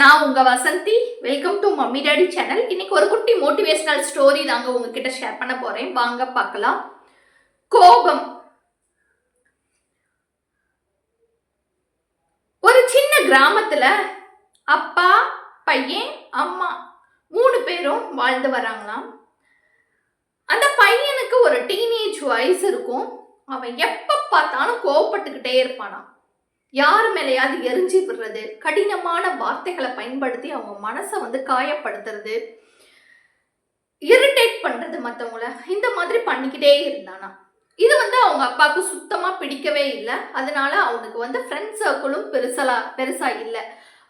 நான் உங்க Vasanthi. Welcome to mummy daddy channel இன்னைக்கு ஒரு குட்டி மோட்டிவேஷனல் ஸ்டோரி தாங்க உங்ககிட்ட ஷேர் பண்ண போறேன். வாங்க பார்க்கலாம். கோபம். ஒரு சின்ன கிராமத்துல அப்பா பையன் அம்மா மூணு பேரும் வாழ்ந்து வராங்களாம். அந்த பையனுக்கு ஒரு டீனேஜ் வயசு இருக்கும். அவன் எப்ப பார்த்தாலும் கோவப்பட்டுக்கிட்டே இருப்பானாம். யார் மேலேயாவது எரிஞ்சு விடுறது கடினமான வார்த்தைகளை பயன்படுத்தி அவங்க மனசை வந்து காயப்படுத்துறது இரிட்டேட் பண்ணுறது மற்றவங்கள இந்த மாதிரி பண்ணிக்கிட்டே இருந்தானா? இது வந்து அவங்க அப்பாவுக்கு சுத்தமாக பிடிக்கவே இல்லை. அதனால அவனுக்கு வந்து ஃப்ரெண்ட் சர்க்கிளும் பெருசலா பெருசாக இல்லை.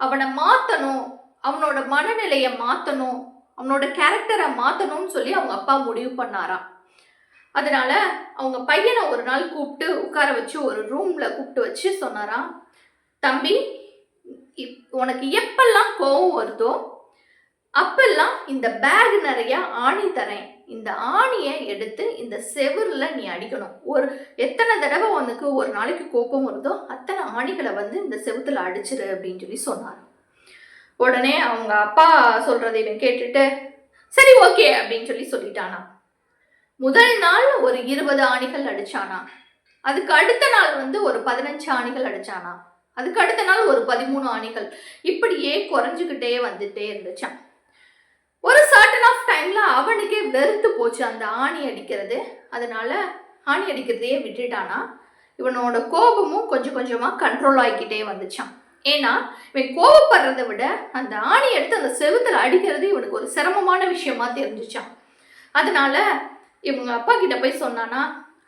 அவனை மாற்றணும் அவனோட மனநிலையை மாற்றணும் அவனோட கேரக்டரை மாற்றணும்னு சொல்லி அவங்க அப்பா முடிவு பண்ணாராம். அதனால அவங்க பையனை ஒரு நாள் கூப்பிட்டு உட்கார வச்சு ஒரு ரூம்ல கூப்பிட்டு வச்சு சொன்னாராம் தம்பி இப்- உனக்கு எப்பெல்லாம் கோவம் வருதோ அப்பெல்லாம் இந்த பேக் நிறைய ஆணி தரேன். இந்த ஆணியை எடுத்து இந்த செவுரில் நீ அடிக்கணும். ஒரு எத்தனை தடவை உனக்கு ஒரு நாளைக்கு கோபம் வருதோ அத்தனை ஆணிகளை வந்து இந்த செவுத்துல அடிச்சிரு அப்படின்னு சொல்லி சொன்னார். உடனே அவங்க அப்பா சொல்றதை இவன் கேட்டுட்டு சரி ஓகே அப்படின்னு சொல்லி சொல்லிட்டானா. முதல் நாள் ஒரு இருபது ஆணிகள் அடிச்சானா? அதுக்கு அடுத்த நாள் வந்து ஒரு பதினஞ்சு ஆணிகள் அடிச்சானா? அதுக்கு அடுத்த நாள் ஒரு பதிமூணு ஆணிகள். இப்படியே குறைஞ்சுக்கிட்டே வந்துட்டே இருந்துச்சான் ஒரு சர்டன் ஆஃப் டைம்ல அவனுக்கே வெறுத்து போச்சு அந்த ஆணி அடிக்கிறது. அதனால ஆணி அடிக்கிறதையே விட்டுட்டானா? இவனோட கோபமும் கொஞ்சம் கொஞ்சமாக கண்ட்ரோல் ஆகிக்கிட்டே வந்துச்சான் ஏன்னா இவன் கோபப்படுறதை விட அந்த ஆணி எடுத்து அந்த செவுத்துல அடிக்கிறது இவனுக்கு ஒரு சிரமமான விஷயமா தெரிஞ்சிச்சான் அதனால இவங்க அப்பா கிட்ட போய் சொன்னானா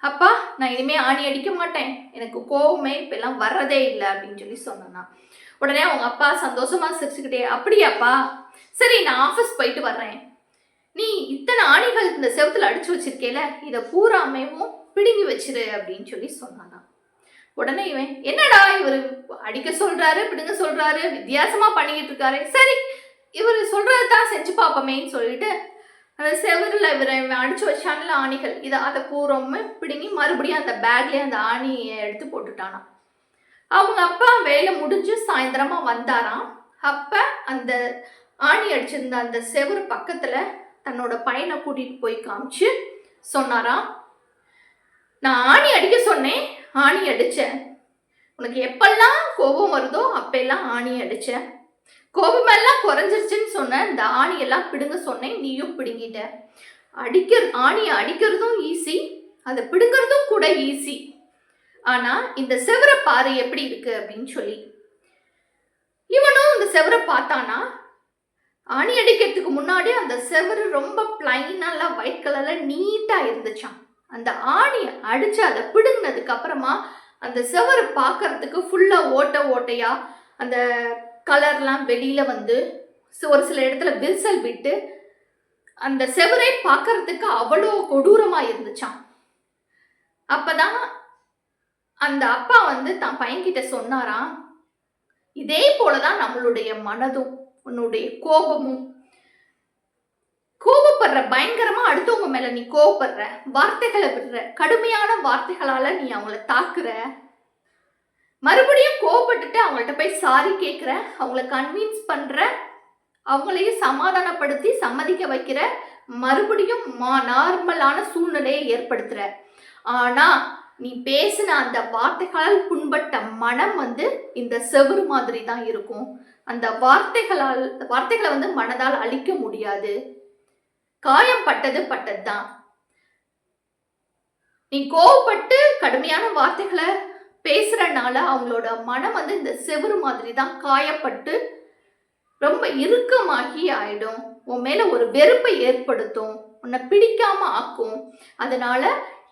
அப்பா நான் இனிமே ஆணி அடிக்க மாட்டேன். எனக்கு கோவமே இப்பெல்லாம் வர்றதே இல்லை அப்படின்னு சொல்லி சொன்னானா. உடனே அவங்க அப்பா சந்தோஷமா சிரிச்சுக்கிட்டே அப்படியாப்பா? சரி நான் ஆஃபீஸ் போயிட்டு வர்றேன். நீ இத்தனை ஆணிகள் இந்த செவுத்துல அடிச்சு வச்சிருக்கேல இதை பூராமையும் பிடுங்கி வச்சிரு அப்படின்னு சொல்லி சொன்னானா. உடனே இவன் என்னடா இவர் அடிக்க சொல்றாரு பிடுங்க சொல்றாரு வித்தியாசமா பண்ணிக்கிட்டு இருக்காரு. சரி இவர் சொல்றது தான் செஞ்சு பார்ப்போமேன்னு சொல்லிட்டு அந்த செவரில் இவர் இவன் அடிச்சு வச்சான்ல ஆணிகள். இதை அதை பூரமே பிடுங்கி மறுபடியும் அந்த பேக்லேயே அந்த ஆணியை எடுத்து போட்டுட்டானாம் அவங்க அப்பா வேலை முடிஞ்சு சாயந்தரமாக வந்தாராம். அப்போ அந்த ஆணி அடிச்சிருந்த அந்த செவுரு பக்கத்தில் தன்னோட பையனை கூட்டிகிட்டு போய் காமிச்சு சொன்னாராம் நான் ஆணி அடிக்க சொன்னேன் ஆணி அடித்தேன் உனக்கு எப்பெல்லாம் கோபம் வருதோ அப்பெல்லாம் ஆணி அடித்தேன் கோபமெல்லாம் குறைஞ்சிருச்சுன்னு சொன்னேன் இந்த ஆணியெல்லாம் பிடுங்க சொன்னேன் நீயும் பிடுங்கிட்ட. அடிக்கிற ஆணியை அடிக்கிறதும் ஈஸி அதை பிடுங்கிறதும் கூட ஈஸி ஆனால் இந்த செவரை பாரு எப்படி இருக்கு அப்படின்னு சொல்லி. இவனும் இந்த செவரை பார்த்தானா? ஆணி அடிக்கிறதுக்கு முன்னாடி அந்த செவரு ரொம்ப பிளைனால ஒயிட் கலரில் நீட்டாக இருந்துச்சான் அந்த ஆணியை அடித்து அதை பிடுங்கினதுக்கு அப்புறமா அந்த செவரை பார்க்கறதுக்கு ஃபுல்லாக ஓட்டை ஓட்டையாக அந்த கலர்லாம் வெளியில் வந்து சி- ஒரு சில இடத்துல விரிசல் விட்டு அந்த செவரே பார்க்கறதுக்கு அவ்வளோ கொடூரமாக இருந்துச்சாம். அப்போதான் அந்த அப்பா வந்து தான் பையன்கிட்ட சொன்னாராம் இதே போலதான் நம்மளுடைய மனதும் உன்னுடைய கோபமும். கோபப்படுற பயங்கரமா அடுத்தவங்க மேல நீ கோபப்படுற வார்த்தைகளை விடுற கடுமையான வார்த்தைகளால நீ அவங்கள தாக்குற. மறுபடியும் கோவப்பட்டுட்டு அவங்கள்ட்ட போய் சாரி கேட்குற அவங்கள கன்வின்ஸ் பண்ணுற அவங்களையும் சமாதானப்படுத்தி சம்மதிக்க வைக்கிற மறுபடியும் மா நார்மலான சூழ்நிலையை ஏற்படுத்துகிற ஆனால் நீ பேசின அந்த வார்த்தைகளால் புண்பட்ட மனம் வந்து இந்த செவுரு மாதிரி தான் இருக்கும். அந்த வார்த்தைகளால் வார்த்தைகளை வந்து மனதால் அழிக்க முடியாது. காயம் பட்டது பட்டது தான். நீ கோவப்பட்டு கடுமையான வார்த்தைகளை பேசுகிறனால அவங்களோட மனம் வந்து இந்த செவுரு மாதிரி தான் காயப்பட்டு ரொம்ப இறுக்கமாகி ஆயிடும். உன் மேலே ஒரு வெறுப்பை ஏற்படுத்தும். உன்னை பிடிக்காம ஆக்கும். அதனால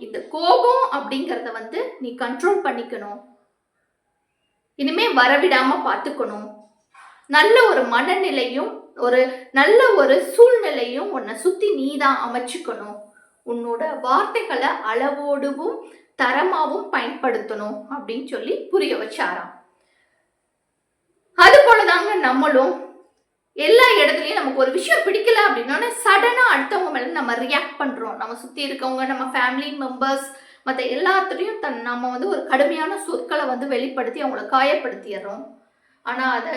இந்த கோபம் அப்படிங்கிறத வந்து நீ கண்ட்ரோல் பண்ணிக்கணும். இனிமே வரவிடாம பார்த்துக்கணும் நல்ல ஒரு மனநிலையும் ஒரு நல்ல ஒரு சூழ்நிலையும் உன்னை சுத்தி நீ தான் அமைச்சுக்கணும். உன்னோட வார்த்தைகளை அளவோடுவும் தரமாகவும் பயன்படுத்தணும் அப்படின்னு சொல்லி புரிய வச்சாராம். அது போலதாங்க நம்மளும் எல்லா இடத்துலையும் நமக்கு ஒரு விஷயம் பிடிக்கல அப்படின்னா சடனா அடுத்தவங்க மேல நம்ம ரியாக்ட் பண்றோம். நம்ம சுத்தி இருக்கவங்க நம்ம ஃபேமிலி மெம்பர்ஸ் மற்ற எல்லாத்துலேயும் தன் நம்ம வந்து ஒரு கடுமையான சொற்களை வந்து வெளிப்படுத்தி அவங்கள காயப்படுத்திடுறோம். ஆனால் அதை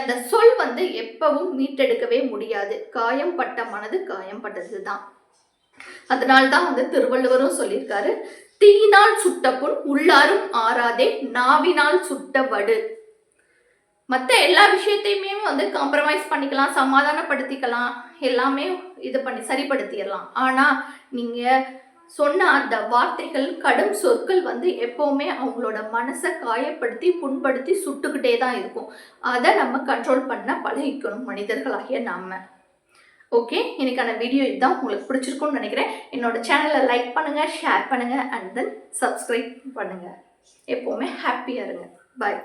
அந்த சொல் வந்து எப்பவும் மீட்டெடுக்கவே முடியாது. காயம் பட்ட மனது காயம் பட்டது தான் அதனால்தான் வந்து திருவள்ளுவரும் சொல்லியிருக்காரு தீயினால் சுட்ட புண் உள்ளாரும் ஆறாதே நாவினால் சுட்ட வடு. மற்ற எல்லா விஷயத்தையுமே வந்து காம்ப்ரமைஸ் பண்ணிக்கலாம் சமாதானப்படுத்திக்கலாம் எல்லாமே இது பண்ணி சரிப்படுத்திடலாம். ஆனால் நீங்கள் சொன்ன அந்த வார்த்தைகள் கடும் சொற்கள் வந்து எப்போவுமே அவங்களோட மனசை காயப்படுத்தி புண்படுத்தி சுட்டுக்கிட்டே தான் இருக்கும். அதை நம்ம கண்ட்ரோல் பண்ண பழகிக்கணும் மனிதர்களாகிய நம்ம ஓகே இன்னைக்கான வீடியோ இதுதான். உங்களுக்கு பிடிச்சிருக்கும்னு நினைக்கிறேன். என்னோட சேனலை லைக் பண்ணுங்கள் ஷேர் பண்ணுங்கள் அண்ட் தென் சப்ஸ்கிரைப் பண்ணுங்கள் எப்போவுமே ஹாப்பியாக இருங்க. பாய்